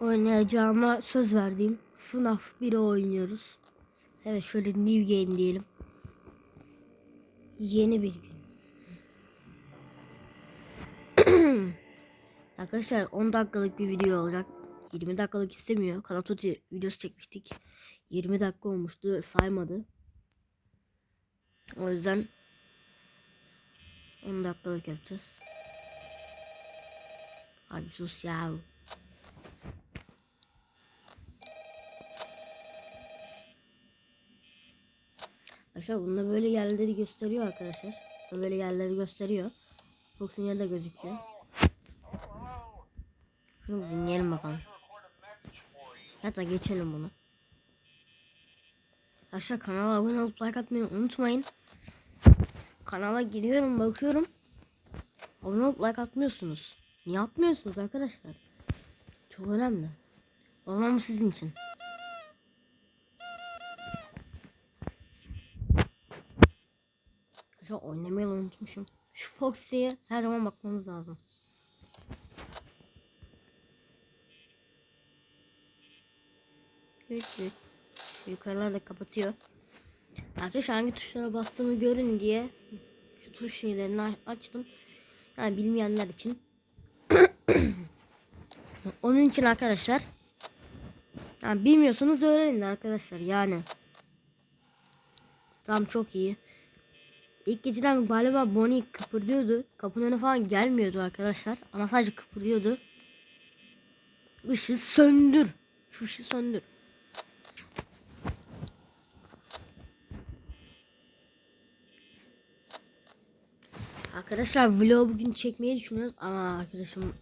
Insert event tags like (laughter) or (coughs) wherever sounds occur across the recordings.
oynayacağıma söz verdiğim FNAF 1'i oynuyoruz. Evet şöyle new game diyelim. Yeni bir gün. (clears throat) Arkadaşlar 10 dakikalık bir video olacak. 20 dakikalık istemiyor. Duty videosu çekmiştik. 20 dakika olmuştu saymadı. O yüzden 10 dakikalık yapacağız. Abi sus ya. Arkadaşlar bunda böyle yerleri gösteriyor arkadaşlar. Böyle yerleri gösteriyor. Fox'un yeri gözüküyor. Şunu dinleyelim bakalım. Hatta geçelim bunu. Arkadaşlar kanala abone olup like atmayı unutmayın. Kanala giriyorum bakıyorum. Abone olup like atmıyorsunuz. Niye atmıyorsunuz arkadaşlar? Çok önemli. O zaman bu sizin için. Şu oynamayı unutmuşum. Şu Foxy'ye her zaman bakmamız lazım. Düt düt. Şu yukarılar da kapatıyor. Arkadaşlar hangi tuşlara bastığımı görün diye şu tuş şeylerini açtım. Yani bilmeyenler için. (coughs) Onun için arkadaşlar. Yani bilmiyorsanız öğrenin arkadaşlar yani. Tamam çok iyi. İlk geceden galiba Bonnie kıpırdıyordu. Kapının önüne falan gelmiyordu arkadaşlar. Ama sadece kıpırdıyordu. Işığı söndür. Şu ışığı söndür. Arkadaşlar vlog bugün çekmeyi düşünüyoruz ama arkadaşım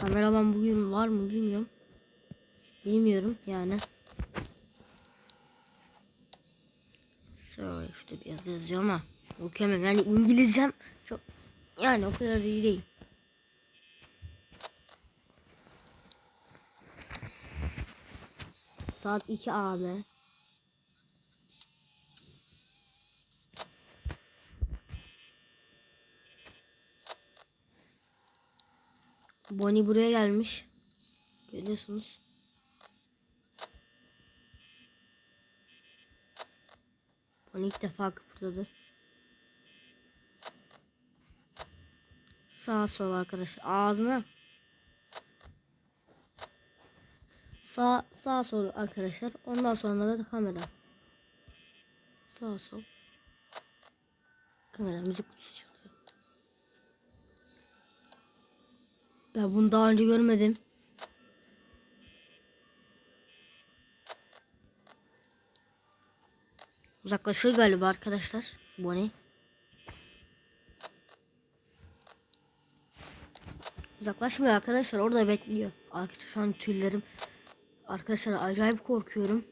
kameraman bugün var mı bilmiyorum. Bilmiyorum yani. Sorry şurada biraz yazıyor ama okuyamıyorum. Yani İngilizcem çok yani o kadar iyi değil. Saat 2 abi. Bonnie buraya gelmiş. Görüyorsunuz. Bonnie ilk defa kıpırdadı. Sağ sol arkadaşlar. Ağzına. Sağ sağ sol arkadaşlar. Ondan sonra da kamera. Sağ sol. Kamera müzik kutusu çalıyor. Ben bunu daha önce görmedim. Uzaklaşıyor galiba arkadaşlar. Bonnie. Uzaklaşmıyor arkadaşlar. Orada bekliyor. Arkadaşlar şu an tüylerim. Arkadaşlar acayip korkuyorum.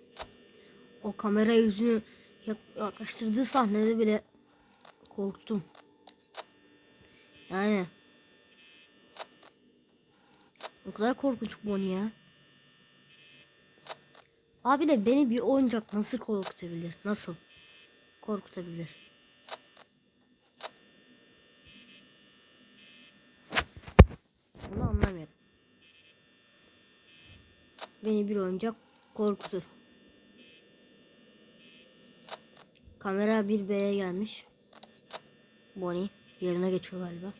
O kamera yüzünü yak- yaklaştırdığı sahnede bile korktum. Yani o kadar korkunç Bonnie ya. Abi de beni bir oyuncak nasıl korkutabilir? Nasıl korkutabilir? Bunu anlamıyorum. Beni bir oyuncak korkutur. Kamera 1B'ye gelmiş. Bonnie yerine geçiyor galiba.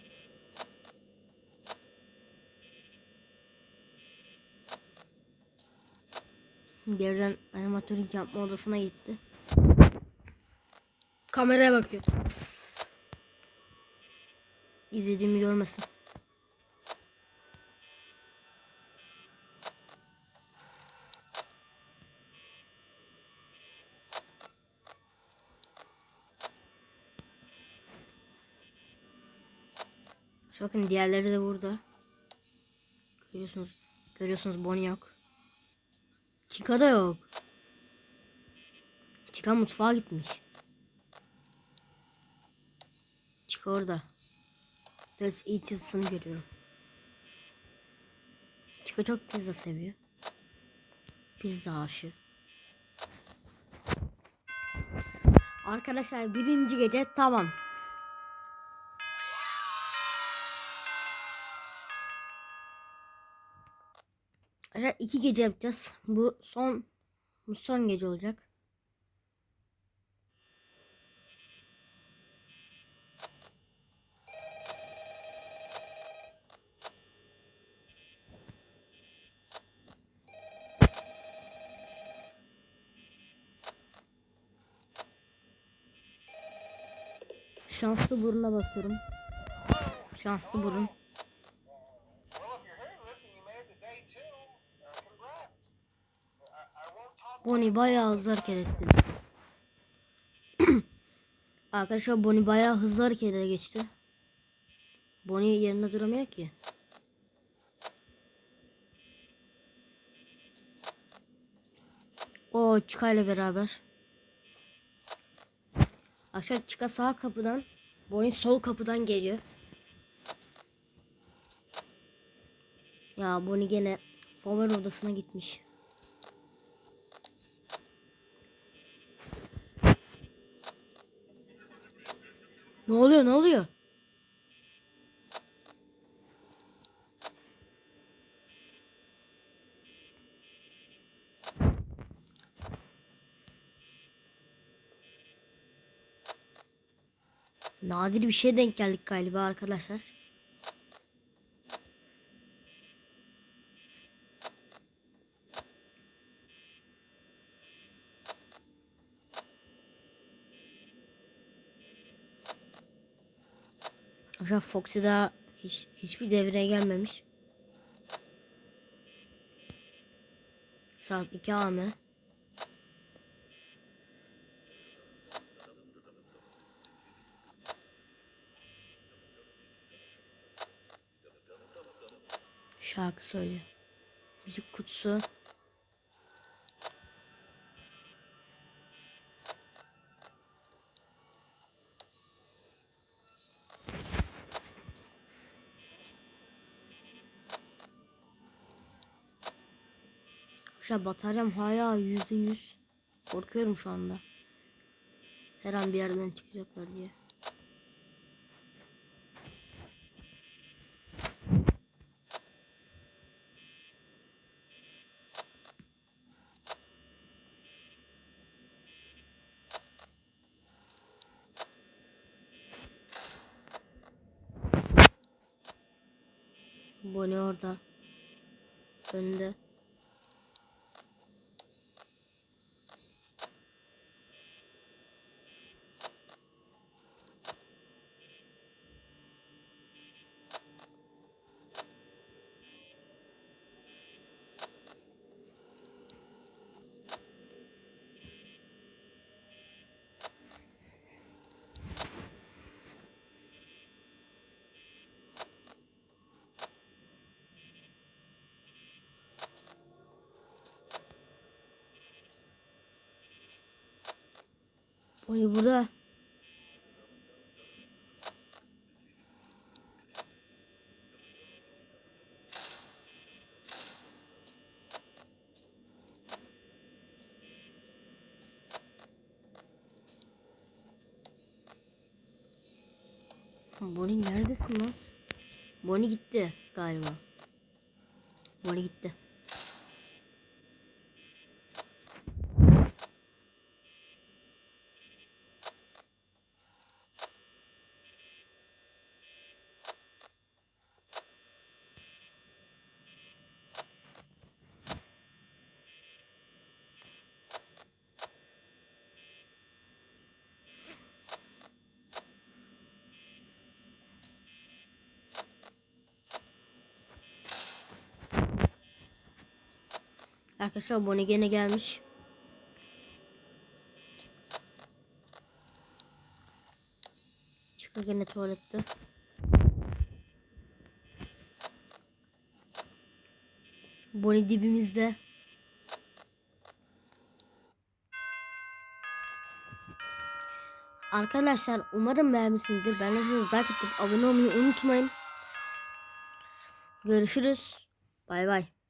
Geriden animatörlük yapma odasına gitti. Kameraya bakıyor. İzlediğimi görmesin. Şu bakın diğerleri de burada. Görüyorsunuz. Görüyorsunuz Bonnie yok. Chica da yok. Chica mutfağa gitmiş. Chica orada. Let's eat yazısını görüyorum. Chica çok pizza seviyor. Pizza aşığı. Arkadaşlar birinci gece tamam. Arkadaşlar iki gece yapacağız. Bu son bu son gece olacak. Şanslı buruna basıyorum. Şanslı burun. Bonnie bayağı hızlı hareket etti. (clears throat) Arkadaşlar Bonnie bayağı hızlı hareketlere geçti. Bonnie yerinde duramıyor ki. O Chica ile beraber. Arkadaşlar Chica sağ kapıdan, Bonnie sol kapıdan geliyor. Ya Bonnie gene favori odasına gitmiş. Ne oluyor ne oluyor? Nadir bir şeye denk geldik galiba arkadaşlar. Arkadaşlar Foxy daha hiç, hiçbir devreye gelmemiş. Saat 2 AM. Şarkı söylüyor. Müzik kutusu. Arkadaşlar bataryam hala yüzde yüz. Korkuyorum şu anda. Her an bir yerden çıkacaklar diye. Bonnie orada. Önde. Bonnie burada. Bonnie neredesin lan? Bonnie gitti galiba. Bonnie gitti. Arkadaşlar Bonnie gene gelmiş. Çıkıyor gene tuvalette. Bonnie dibimizde. Arkadaşlar umarım beğenmişsinizdir. Ben de like atıp abone olmayı unutmayın. Görüşürüz. Bay bay.